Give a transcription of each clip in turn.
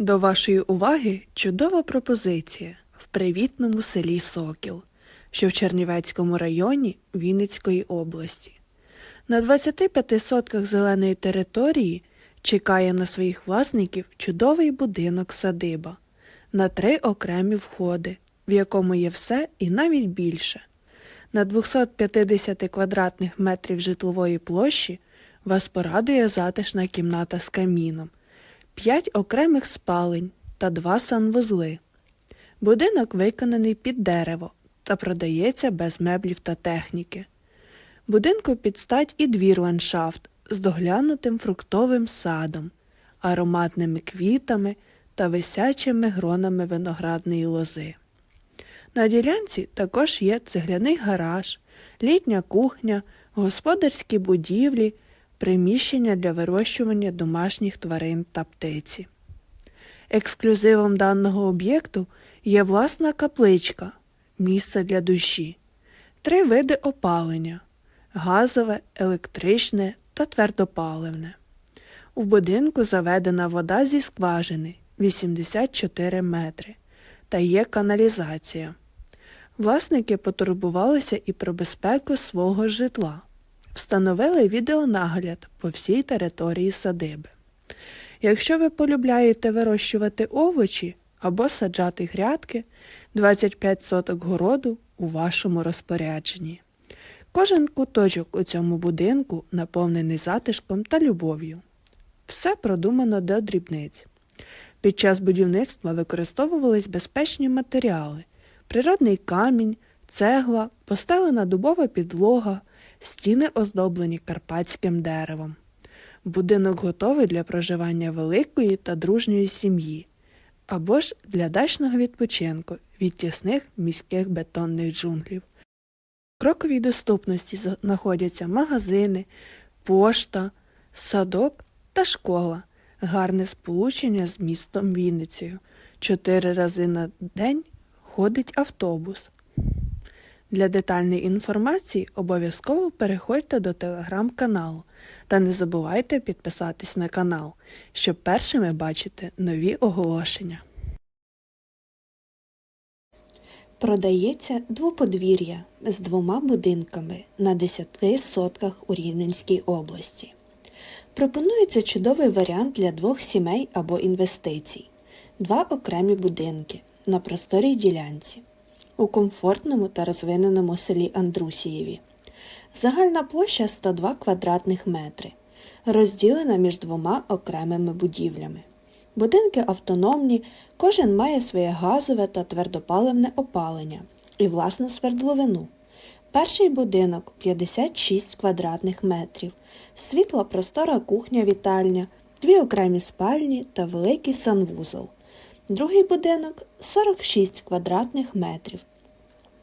До вашої уваги чудова пропозиція в привітному селі Сокіл, що в Чернівецькому районі Вінницької області. На 25 сотках зеленої території чекає на своїх власників чудовий будинок садиба на три окремі входи, в якому є все і навіть більше. На 250 квадратних метрів житлової площі вас порадує затишна кімната з каміном, п'ять окремих спалень та два санвузли. Будинок виконаний під дерево та продається без меблів та техніки. Будинку підстать і двір ландшафт з доглянутим фруктовим садом, ароматними квітами та висячими гронами виноградної лози. На ділянці також є цегляний гараж, літня кухня, господарські будівлі, приміщення для вирощування домашніх тварин та птиці. Ексклюзивом даного об'єкту є власна капличка, місце для душі, три види опалення газове, електричне та твердопаливне. У будинку заведена вода зі скважини 84 метри та є каналізація. Власники потурбувалися і про безпеку свого житла, встановили відеонагляд по всій території садиби. Якщо ви полюбляєте вирощувати овочі або саджати грядки, 25 соток городу у вашому розпорядженні. Кожен куточок у цьому будинку наповнений затишком та любов'ю. Все продумано до дрібниць. Під час будівництва використовувались безпечні матеріали, природний камінь, цегла, постелена дубова підлога, стіни оздоблені карпатським деревом. Будинок готовий для проживання великої та дружньої сім'ї або ж для дачного відпочинку від тісних міських бетонних джунглів. В кроковій доступності знаходяться магазини, пошта, садок та школа, гарне сполучення з містом Вінницею. Чотири рази на день ходить автобус. Для детальної інформації обов'язково переходьте до телеграм-каналу та не забувайте підписатись на канал, щоб першими бачити нові оголошення. Продається двоподвір'я з двома будинками на 10 сотках у Рівненській області. Пропонується чудовий варіант для двох сімей або інвестицій. Два окремі будинки на просторій ділянці у комфортному та розвиненому селі Андрусієві. Загальна площа 102 квадратних метри, розділена між двома окремими будівлями. Будинки автономні, кожен має своє газове та твердопаливне опалення і власну свердловину. Перший будинок 56 квадратних метрів, світла простора кухня-вітальня, дві окремі спальні та великий санвузол. Другий будинок 46 квадратних метрів,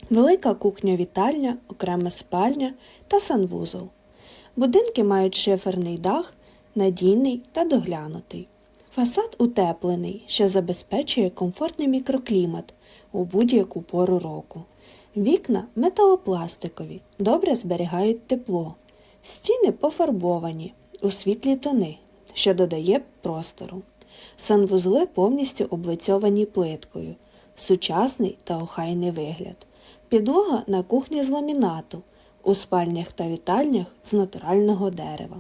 велика кухня-вітальня, окрема спальня та санвузол. Будинки мають шиферний дах, надійний та доглянутий. Фасад утеплений, що забезпечує комфортний мікроклімат у будь-яку пору року. Вікна металопластикові, добре зберігають тепло. Стіни пофарбовані у світлі тони, що додає простору. Санвузли повністю облицьовані плиткою, сучасний та охайний вигляд. Підлога на кухні з ламінату, у спальнях та вітальнях з натурального дерева.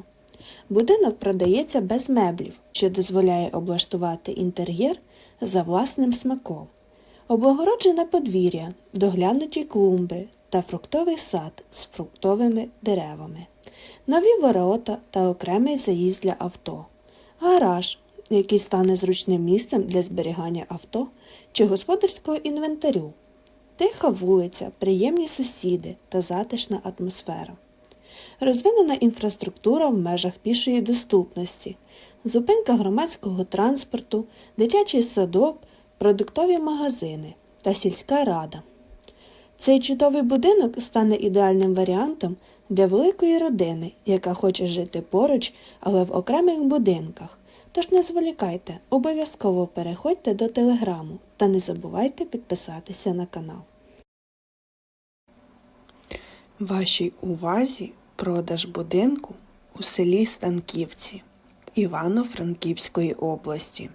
Будинок продається без меблів, що дозволяє облаштувати інтер'єр за власним смаком. Облагороджене подвір'я, доглянуті клумби та фруктовий сад з фруктовими деревами, нові ворота та окремий заїзд для авто, гараж, який стане зручним місцем для зберігання авто чи господарського інвентарю, тиха вулиця, приємні сусіди та затишна атмосфера. Розвинена інфраструктура в межах пішої доступності, зупинка громадського транспорту, дитячий садок, продуктові магазини та сільська рада. Цей чудовий будинок стане ідеальним варіантом для великої родини, яка хоче жити поруч, але в окремих будинках. Тож не зволікайте, обов'язково переходьте до телеграму та не забувайте підписатися на канал. Вашій увазі продаж будинку у селі Станківці Івано-Франківської області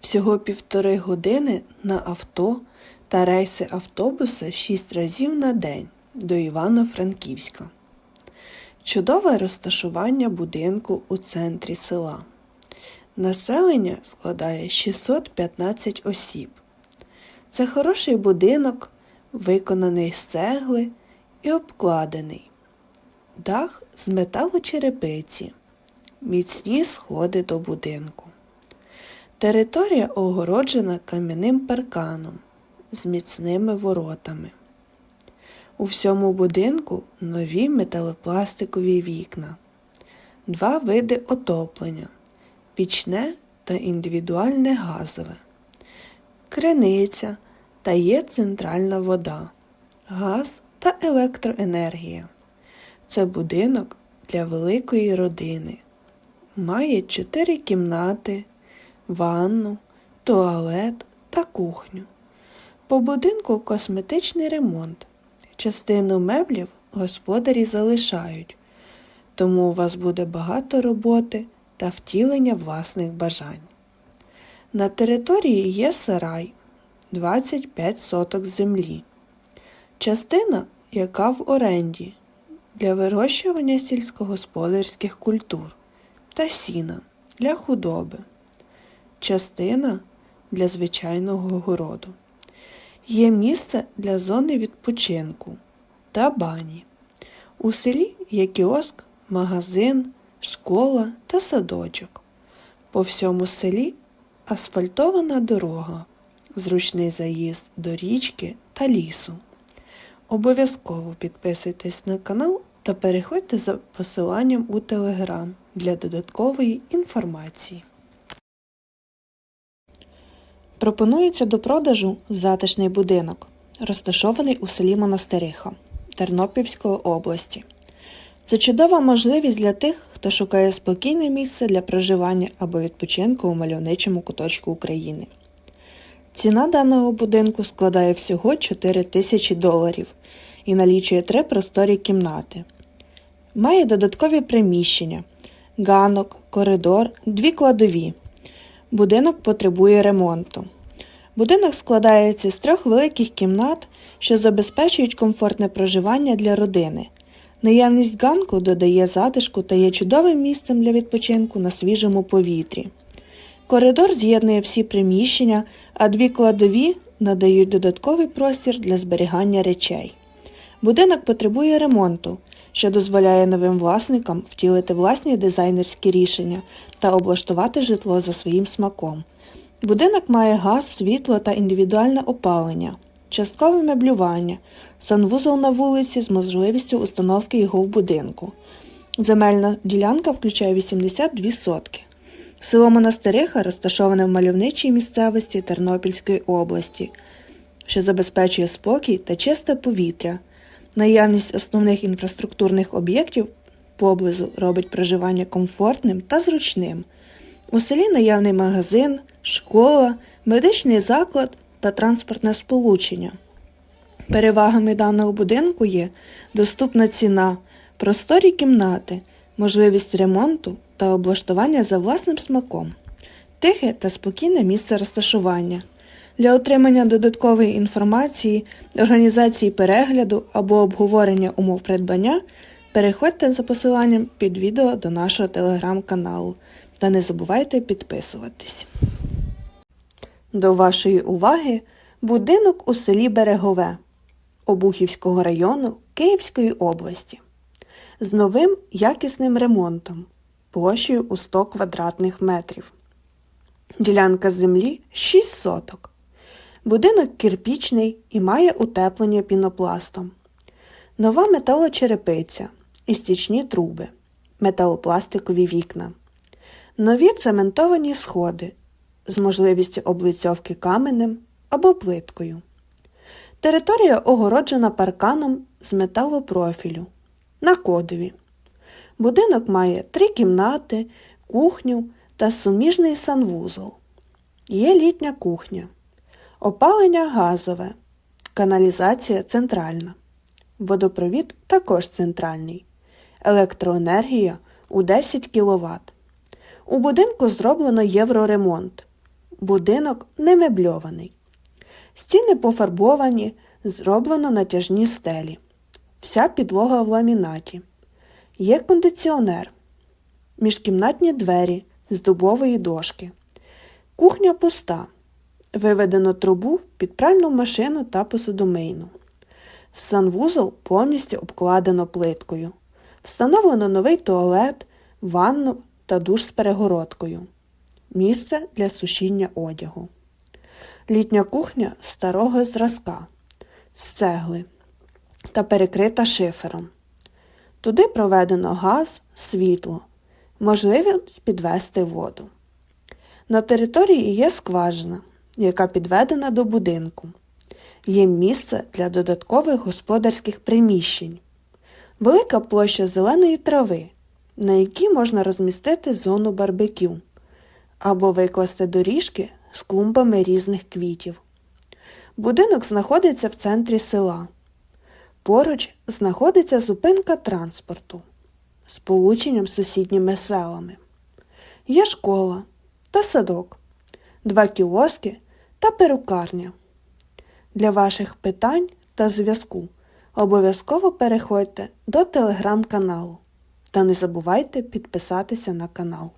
Всього півтори години на авто та рейси автобуса шість разів на день до Івано-Франківська. Чудове розташування будинку у центрі села. Населення складає 615 осіб. Це хороший будинок, виконаний з цегли і обкладений. Дах з металочерепиці, міцні сходи до будинку. Територія огороджена кам'яним парканом з міцними воротами. У всьому будинку нові металопластикові вікна, два види отоплення пічне та індивідуальне газове, криниця та є центральна вода, газ та електроенергія. Це будинок для великої родини. Має чотири кімнати, ванну, туалет та кухню. По будинку косметичний ремонт. Частину меблів господарі залишають, тому у вас буде багато роботи та втілення власних бажань. На території є сарай 25 соток землі, частина, яка в оренді для вирощування сільськогосподарських культур та сіна для худоби, частина для звичайного городу. Є місце для зони відпочинку та бані. У селі є кіоск, магазин, школа та садочок. По всьому селі асфальтована дорога, зручний заїзд до річки та лісу. Обов'язково підписуйтесь на канал та переходьте за посиланням у телеграм для додаткової інформації. Пропонується до продажу затишний будинок, розташований у селі Монастириха Тернопільської області. Це чудова можливість для тих, хто шукає спокійне місце для проживання або відпочинку у мальовничому куточку України. Ціна даного будинку складає всього 4 тисячі доларів і налічує три просторі кімнати. Має додаткові приміщення, ганок, коридор, дві кладові. Будинок потребує ремонту. Будинок складається з трьох великих кімнат, що забезпечують комфортне проживання для родини. Наявність ганку додає затишку та є чудовим місцем для відпочинку на свіжому повітрі. Коридор з'єднує всі приміщення, а дві кладові надають додатковий простір для зберігання речей. Будинок потребує ремонту, що дозволяє новим власникам втілити власні дизайнерські рішення та облаштувати житло за своїм смаком. Будинок має газ, світло та індивідуальне опалення, часткове меблювання, санвузол на вулиці з можливістю установки його в будинку. Земельна ділянка включає 82 сотки. Село Монастириха розташоване в мальовничій місцевості Тернопільської області, що забезпечує спокій та чисте повітря. Наявність основних інфраструктурних об'єктів поблизу робить проживання комфортним та зручним. У селі наявний магазин, школа, медичний заклад та транспортне сполучення. Перевагами даного будинку є доступна ціна, просторі кімнати, можливість ремонту та облаштування за власним смаком, тихе та спокійне місце розташування. Для отримання додаткової інформації, організації перегляду або обговорення умов придбання переходьте за посиланням під відео до нашого телеграм-каналу та не забувайте підписуватись. До вашої уваги будинок у селі Берегове Обухівського району Київської області з новим якісним ремонтом площею у 100 квадратних метрів. Ділянка землі 6 соток. Будинок кирпічний і має утеплення пінопластом. Нова металочерепиця і стічні труби, металопластикові вікна. Нові цементовані сходи з можливістю облицьовки каменем або плиткою. Територія огороджена парканом з металопрофілю на кодові. Будинок має три кімнати, кухню та суміжний санвузол. Є літня кухня, опалення газове, каналізація центральна. Водопровід також центральний. Електроенергія у 10 кВт. У будинку зроблено євроремонт. Будинок не мебльований. Стіни пофарбовані, зроблено натяжні стелі. Вся підлога в ламінаті. Є кондиціонер, міжкімнатні двері з дубової дошки. Кухня пуста. Виведено трубу під пральну машину та посудомийну. Санвузол повністю обкладено плиткою. Встановлено новий туалет, ванну та душ з перегородкою. Місце для сушіння одягу. Літня кухня старого зразка з цегли та перекрита шифером. Туди проведено газ, світло, можливість підвести воду. На території є скважина, яка підведена до будинку. Є місце для додаткових господарських приміщень, велика площа зеленої трави, на якій можна розмістити зону барбекю або викласти доріжки з клумбами різних квітів. Будинок знаходиться в центрі села. Поруч знаходиться зупинка транспорту з полученням з сусідніми селами. Є школа та садок, два кіоски та перукарня. Для ваших питань та зв'язку обов'язково переходьте до телеграм-каналу та не забувайте підписатися на канал.